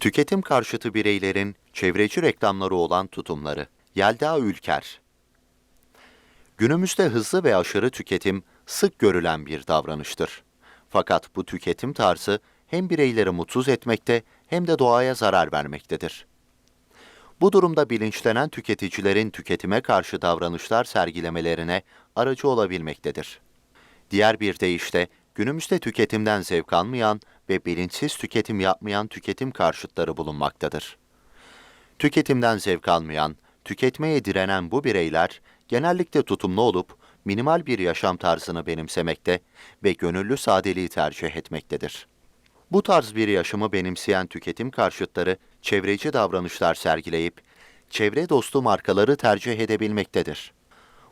Tüketim karşıtı bireylerin çevreci reklamları olan tutumları. Yelda Ülker Günümüzde hızlı ve aşırı tüketim sık görülen bir davranıştır. Fakat bu tüketim tarzı hem bireyleri mutsuz etmekte hem de doğaya zarar vermektedir. Bu durumda bilinçlenen tüketicilerin tüketime karşı davranışlar sergilemelerine aracı olabilmektedir. Diğer bir deyişle günümüzde tüketimden zevk almayan ve bilinçsiz tüketim yapmayan tüketim karşıtları bulunmaktadır. Tüketimden zevk almayan, tüketmeye direnen bu bireyler genellikle tutumlu olup minimal bir yaşam tarzını benimsemekte ve gönüllü sadeliği tercih etmektedir. Bu tarz bir yaşamı benimseyen tüketim karşıtları çevreci davranışlar sergileyip çevre dostu markaları tercih edebilmektedir.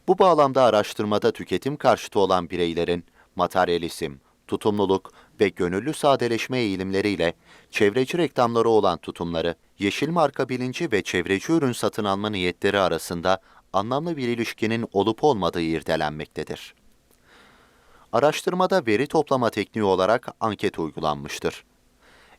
Bu bağlamda araştırmada tüketim karşıtı olan bireylerin materyalizm, tutumluluk ve gönüllü sadeleşme eğilimleriyle çevreci reklamları olan tutumları, yeşil marka bilinci ve çevreci ürün satın alma niyetleri arasında anlamlı bir ilişkinin olup olmadığı irdelenmektedir. Araştırmada veri toplama tekniği olarak anket uygulanmıştır.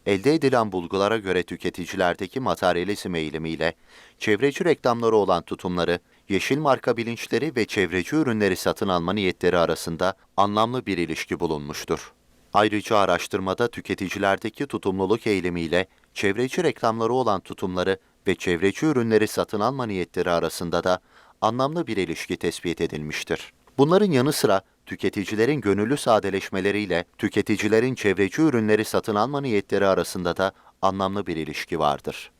Elde edilen bulgulara göre tüketicilerdeki materyalizm eğilimiyle çevreci reklamları olan tutumları, yeşil marka bilinçleri ve çevreci ürünleri satın alma niyetleri arasında anlamlı bir ilişki bulunmuştur. Ayrıca araştırmada tüketicilerdeki tutumluluk eğilimiyle çevreci reklamları olan tutumları ve çevreci ürünleri satın alma niyetleri arasında da anlamlı bir ilişki tespit edilmiştir. Bunların yanı sıra tüketicilerin gönüllü sadeleşmeleriyle tüketicilerin çevreci ürünleri satın alma niyetleri arasında da anlamlı bir ilişki vardır.